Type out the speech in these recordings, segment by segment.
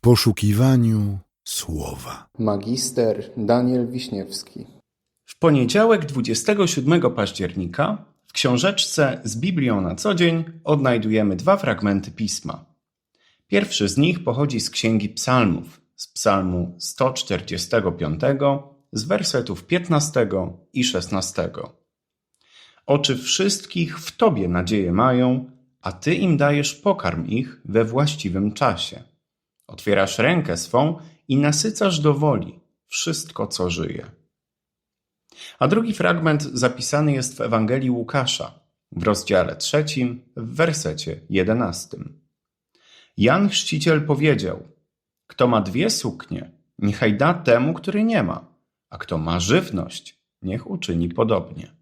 w poszukiwaniu słowa. Magister Daniel Wiśniewski. W poniedziałek 27 października w książeczce z Biblią na co dzień odnajdujemy dwa fragmenty pisma. Pierwszy z nich pochodzi z Księgi Psalmów, z Psalmu 145, z wersetów 15 i 16. Oczy wszystkich w Tobie nadzieję mają, a Ty im dajesz pokarm ich we właściwym czasie. Otwierasz rękę swą i nasycasz do woli wszystko, co żyje. A drugi fragment zapisany jest w Ewangelii Łukasza, w rozdziale trzecim, w wersecie jedenastym. Jan Chrzciciel powiedział: Kto ma dwie suknie, niechaj da temu, który nie ma, a kto ma żywność, niech uczyni podobnie.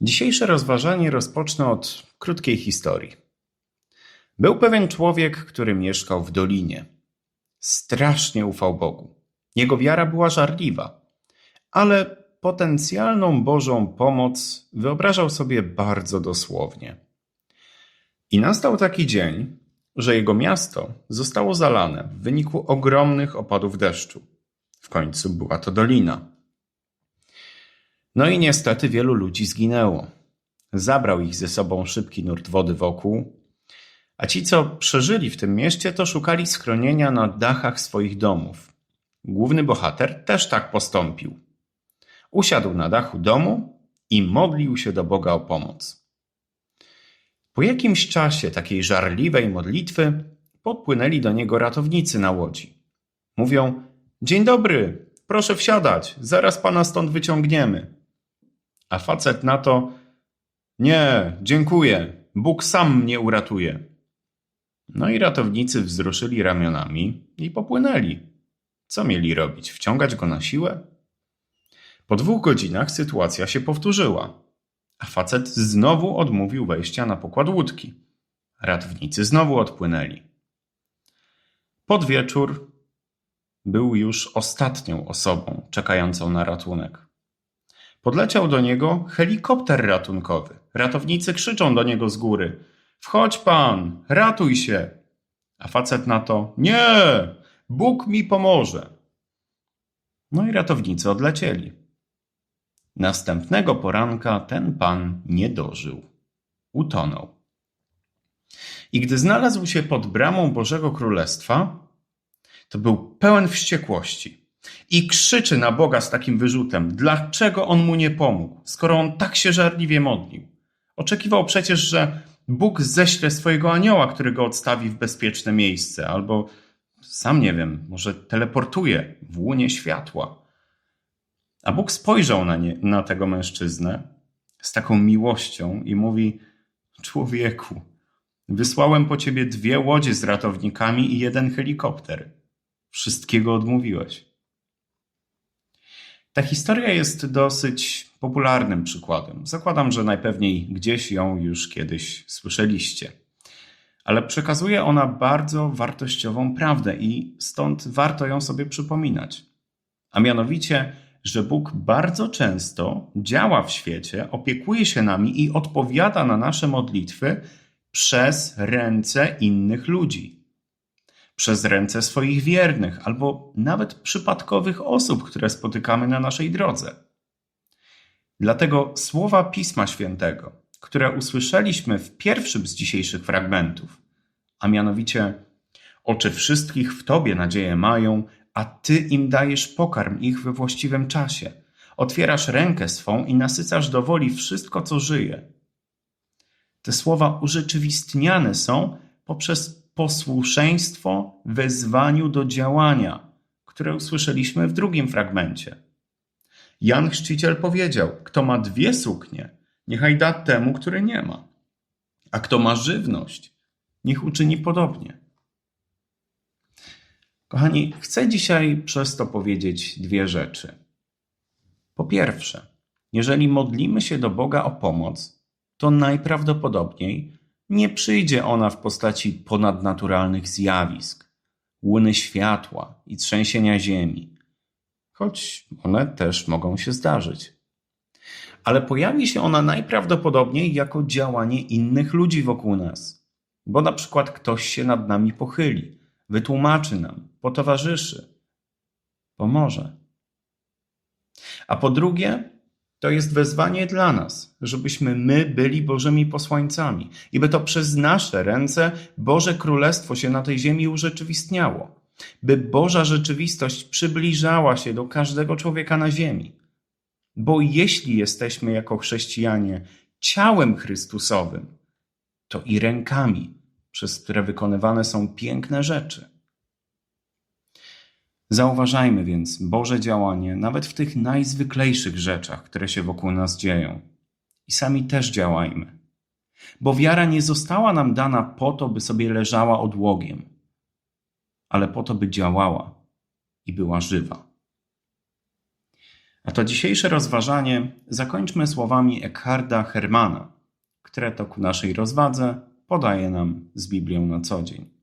Dzisiejsze rozważanie rozpocznę od krótkiej historii. Był pewien człowiek, który mieszkał w dolinie. Strasznie ufał Bogu. Jego wiara była żarliwa, ale potencjalną Bożą pomoc wyobrażał sobie bardzo dosłownie. I nastał taki dzień, że jego miasto zostało zalane w wyniku ogromnych opadów deszczu. W końcu była to dolina. No i niestety wielu ludzi zginęło. Zabrał ich ze sobą szybki nurt wody wokół, a ci, co przeżyli w tym mieście, to szukali schronienia na dachach swoich domów. Główny bohater też tak postąpił. Usiadł na dachu domu i modlił się do Boga o pomoc. Po jakimś czasie takiej żarliwej modlitwy podpłynęli do niego ratownicy na łodzi. Mówią: Dzień dobry, proszę wsiadać, zaraz pana stąd wyciągniemy. A facet na to: Nie, dziękuję, Bóg sam mnie uratuje. No i ratownicy wzruszyli ramionami i popłynęli. Co mieli robić? Wciągać go na siłę? Po dwóch godzinach sytuacja się powtórzyła, a facet znowu odmówił wejścia na pokład łódki. Ratownicy znowu odpłynęli. Pod wieczór był już ostatnią osobą czekającą na ratunek. Podleciał do niego helikopter ratunkowy. Ratownicy krzyczą do niego z góry: Wchodź pan, ratuj się! A facet na to: Nie, Bóg mi pomoże. No i ratownicy odlecieli. Następnego poranka ten pan nie dożył. Utonął. I gdy znalazł się pod bramą Bożego Królestwa, to był pełen wściekłości i krzyczy na Boga z takim wyrzutem, dlaczego on mu nie pomógł, skoro on tak się żarliwie modlił. Oczekiwał przecież, że Bóg ześle swojego anioła, który go odstawi w bezpieczne miejsce, albo sam nie wiem, może teleportuje w łunie światła. A Bóg spojrzał na, nie, na tego mężczyznę z taką miłością i mówi: Człowieku, wysłałem po ciebie dwie łodzie z ratownikami i jeden helikopter. Wszystkiego odmówiłeś. Ta historia jest dosyć popularnym przykładem. Zakładam, że najpewniej gdzieś ją już kiedyś słyszeliście. Ale przekazuje ona bardzo wartościową prawdę i stąd warto ją sobie przypominać. A mianowicie, że Bóg bardzo często działa w świecie, opiekuje się nami i odpowiada na nasze modlitwy przez ręce innych ludzi. Przez ręce swoich wiernych albo nawet przypadkowych osób, które spotykamy na naszej drodze. Dlatego słowa Pisma Świętego, które usłyszeliśmy w pierwszym z dzisiejszych fragmentów, a mianowicie oczy wszystkich w Tobie nadzieję mają, a Ty im dajesz pokarm ich we właściwym czasie. Otwierasz rękę swą i nasycasz do woli wszystko, co żyje. Te słowa urzeczywistniane są poprzez posłuszeństwo wezwaniu do działania, które usłyszeliśmy w drugim fragmencie. Jan Chrzciciel powiedział: Kto ma dwie suknie, niechaj da temu, który nie ma. A kto ma żywność, niech uczyni podobnie. Kochani, chcę dzisiaj przez to powiedzieć dwie rzeczy. Po pierwsze, jeżeli modlimy się do Boga o pomoc, to najprawdopodobniej nie przyjdzie ona w postaci ponadnaturalnych zjawisk, łuny światła i trzęsienia ziemi, choć one też mogą się zdarzyć. Ale pojawi się ona najprawdopodobniej jako działanie innych ludzi wokół nas, bo na przykład ktoś się nad nami pochyli, wytłumaczy nam, potowarzyszy, pomoże. A po drugie, to jest wezwanie dla nas, żebyśmy my byli Bożymi posłańcami i by to przez nasze ręce Boże Królestwo się na tej ziemi urzeczywistniało, by Boża rzeczywistość przybliżała się do każdego człowieka na ziemi. Bo jeśli jesteśmy jako chrześcijanie ciałem Chrystusowym, to i rękami, przez które wykonywane są piękne rzeczy. Zauważajmy więc Boże działanie nawet w tych najzwyklejszych rzeczach, które się wokół nas dzieją. I sami też działajmy. Bo wiara nie została nam dana po to, by sobie leżała odłogiem, ale po to, by działała i była żywa. A to dzisiejsze rozważanie zakończmy słowami Eckharda Hermana, które to ku naszej rozwadze podaje nam z Biblią na co dzień.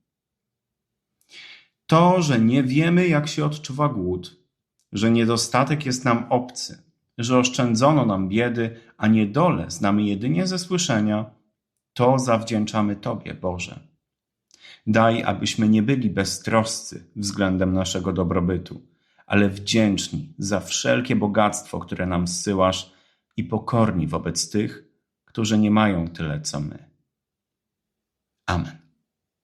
To, że nie wiemy, jak się odczuwa głód, że niedostatek jest nam obcy, że oszczędzono nam biedy, a niedole znamy jedynie ze słyszenia, to zawdzięczamy Tobie, Boże. Daj, abyśmy nie byli beztroscy względem naszego dobrobytu, ale wdzięczni za wszelkie bogactwo, które nam zsyłasz i pokorni wobec tych, którzy nie mają tyle co my. Amen.